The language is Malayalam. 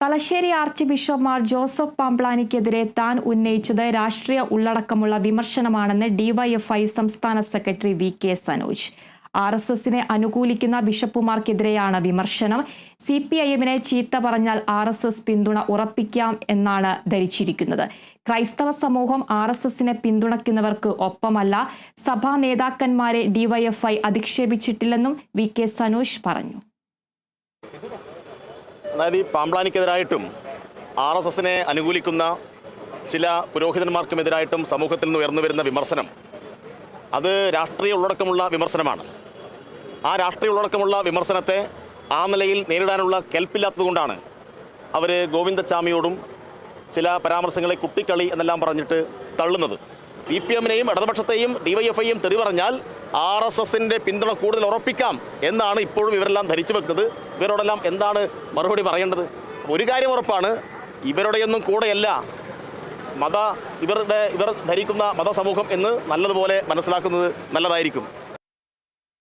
Thalassery archbishop Mar Joseph പാംപ്ലാനിക്കെതിരെ താൻ ഉന്നയിച്ചത് രാഷ്ട്രീയ ഉള്ളടക്കമുള്ള വിമർശനമാണെന്ന് ഡിവൈഎഫ്ഐ സംസ്ഥാന secretary V K Sanoj. R S എസിനെ അനുകൂലിക്കുന്ന ബിഷപ്പുമാർക്കെതിരെയാണ് വിമർശനം. സി പി ഐ എമ്മിനെ ചീത്ത പറഞ്ഞാൽ ആർ എസ് എസ് പിന്തുണ ഉറപ്പിക്കാം എന്നാണ് ധരിച്ചിരിക്കുന്നത്. ക്രൈസ്തവ സമൂഹം ആർ എസ് എസിനെ പിന്തുണയ്ക്കുന്നവർക്ക് ഒപ്പമല്ല. സഭാ നേതാക്കന്മാരെ ഡിവൈഎഫ്ഐ അധിക്ഷേപിച്ചിട്ടില്ലെന്നും വി കെ സനോജ് പറഞ്ഞു. അതായത് ഈ പാമ്പ്ലാനിക്കെതിരായിട്ടും ആർ എസ് എസിനെ അനുകൂലിക്കുന്ന ചില പുരോഹിതന്മാർക്കുമെതിരായിട്ടും സമൂഹത്തിൽ നിന്ന് ഉയർന്നു വരുന്ന വിമർശനം അത് രാഷ്ട്രീയ ഉള്ളടക്കമുള്ള വിമർശനമാണ്. ആ രാഷ്ട്രീയ ഉള്ളടക്കമുള്ള വിമർശനത്തെ ആ നിലയിൽ നേരിടാനുള്ള കെൽപ്പില്ലാത്തതുകൊണ്ടാണ് അവർ ഗോവിന്ദച്ചാമിയോടും ചില പരാമർശങ്ങളെ കുട്ടിക്കളി എന്നെല്ലാം പറഞ്ഞിട്ട് തള്ളുന്നത്. സി പി എമ്മിനെയും ഇടതുപക്ഷത്തെയും ഡി വൈ എഫ് ഐയും തെറി പറഞ്ഞാൽ ആർ എസ് എസിന്റെ പിന്തുണ കൂടുതൽ ഉറപ്പിക്കാം എന്നാണ് ഇപ്പോഴും ഇവരെല്ലാം ധരിച്ചു വെക്കുന്നത്. ഇവരോടെല്ലാം എന്താണ് മറുപടി പറയേണ്ടത്? ഒരു കാര്യം ഉറപ്പാണ് ഇവരുടെയൊന്നും കൂടെയല്ല മത ഇവരുടെ ഇവർ ധരിക്കുന്ന മതസമൂഹം എന്ന് നല്ലതുപോലെ മനസ്സിലാക്കുന്നത് നല്ലതായിരിക്കും.